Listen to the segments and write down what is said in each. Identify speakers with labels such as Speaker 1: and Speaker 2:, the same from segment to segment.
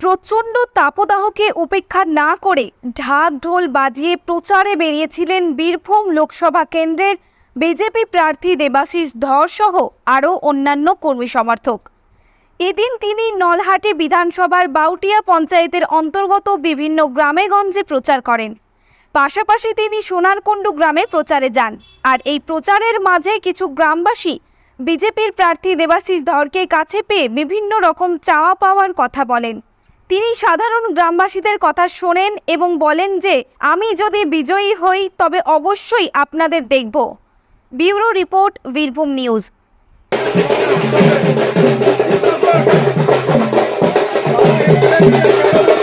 Speaker 1: প্রচণ্ড তাপদাহকে উপেক্ষা না করে ঢাক ঢোল বাজিয়ে প্রচারে বেরিয়েছিলেন বীরভূম লোকসভা কেন্দ্রের বিজেপি প্রার্থী দেবাশিস ধর সহ আরও অন্যান্য কর্মী সমর্থক। এদিন তিনি নলহাটি বিধানসভার বাউটিয়া পঞ্চায়েতের অন্তর্গত বিভিন্ন গ্রামেগঞ্জে প্রচার করেন। পাশাপাশি তিনি সোনারকুণ্ডু গ্রামে প্রচারে যান। আর এই প্রচারের মাঝে কিছু গ্রামবাসী বিজেপির প্রার্থী দেবাশিস ধরকে কাছে পেয়ে বিভিন্ন রকম চাওয়া পাওয়ার কথা বলেন। তিনি সাধারণ গ্রামবাসীদের কথা শোনেন এবং বলেন যে, আমি যদি বিজয়ী হই, তবে অবশ্যই আপনাদের দেখব। Bureau report, Birbhum news.
Speaker 2: আর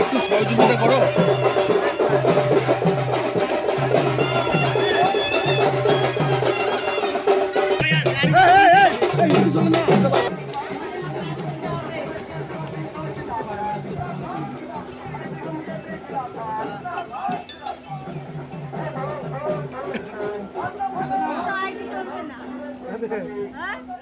Speaker 2: একটু সহযোগিতা করো
Speaker 3: এবার ভোট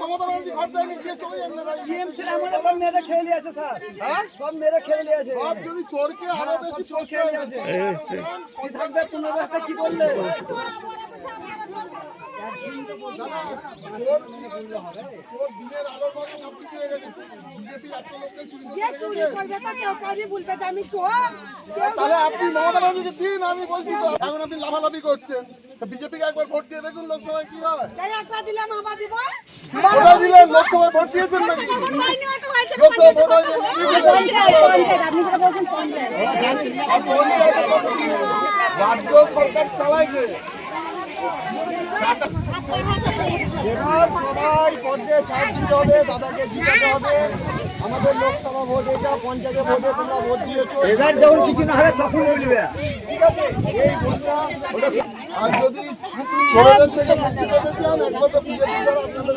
Speaker 3: মমতা ব্যানার্জি ঘর দেয়নি, দিয়ে চলে যান না, হ্যাঁ? সব যদি চোরকে আরও বেশি প্রশ্রয় দেন, চোরকে আরও চোর কি দিনের আলোর মতো সবকিছু তাহলে আপনি মমতা ব্যানার্জিকে দিন আমি বলছি তো। এখন আপনি লাফালাফি করছেন। বিজেপিকে একবার ভোট দিয়ে দেখুন লোকসভায় কি হয়।
Speaker 4: তাই একবার দিলাম আবার দিব।
Speaker 3: কোথায় দিলেন লোকসভায় ভোট দিয়েছেন নাকি? লোকসভায় ভোট হয়েছে। আর পঞ্চায়েতে রাজ্য সরকার চালাইছে।
Speaker 5: এবার সবাই পদে ছাড় দিতে হবে দাদাকে জিতাতে হবে। আমাদের লোকসভা ভোট এটা পঞ্চায়েতে ভোটে তোমরা ভোট দিয়েছ। এবার যখন কিছু না হবে তখন বলবে ঠিক আছে এই ভোটটা
Speaker 3: আর যদি ছোটদের থেকে মুক্তি পেতে চান একবার তো বিজেপি ছাড়া আপনাদের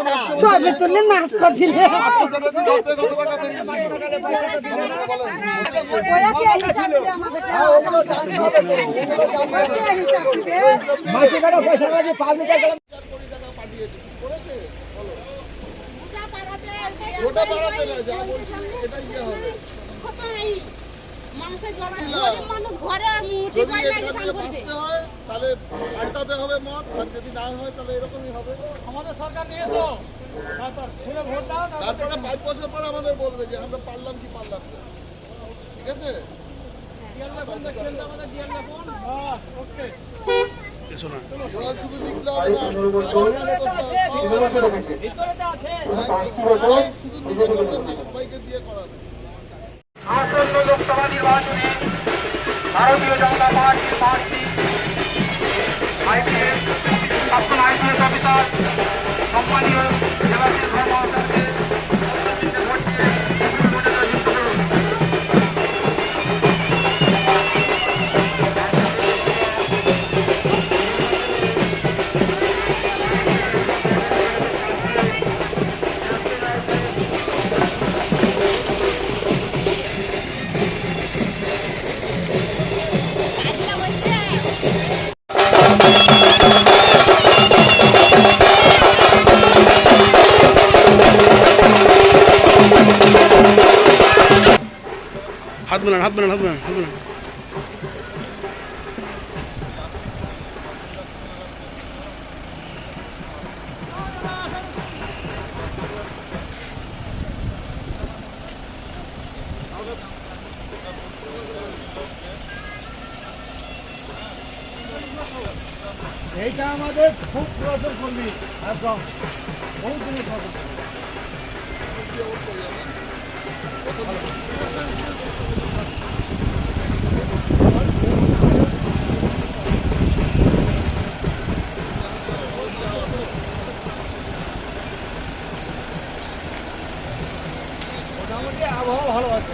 Speaker 4: নাচ করে দিলে
Speaker 3: আত্মচাটার্জি কত কত টাকা বেরিয়েছিল কত টাকা বলেন
Speaker 4: ওরা কে হিসাব দিবে আমাদেরকে
Speaker 5: ওগুলো জানতে হবে তো, ওগুলো জানতে হবে।
Speaker 4: কে হিসাব দিবে
Speaker 3: এই হিসাব দিয়ে
Speaker 5: মাসে কাটা পয়সা লাগে পাঁচ হাজার টাকা
Speaker 3: চার কোটি টাকা পাঠিয়েছে কি করেছে বলো ওটা বাড়াতে না যা বলছি এটা ইয়ে হবে যদি
Speaker 6: পয়সা
Speaker 3: থেকে বাঁচতে হয় তাহলে পাল্টাতে হবে মত আর যদি না হয় তাহলে এরকমই হবে। তারপরে পাঁচ বছর পরে আমাদের বলবে যে আমরা পারলাম কি পারলাম না। ঠিক আছে? শুধু লিখলে হবে না। সবাই শুধু নিজে করবেন না সবাইকে দিয়ে করাবেন
Speaker 7: আসন্ন লোকসভা নির্বাচনে ভারতীয় জনতা পার্টির প্রার্থী আইপিএস প্রাক্তন আইপিএস অফিসার সম্মানীয়
Speaker 2: মেলান হাত মেলান হাত
Speaker 3: এইটা আমাদের খুব পুরাতন কর্মী একদম। বহুত দিনের পুরাতন কর্মী। মোটামুটি আবহাওয়া ভালো আছে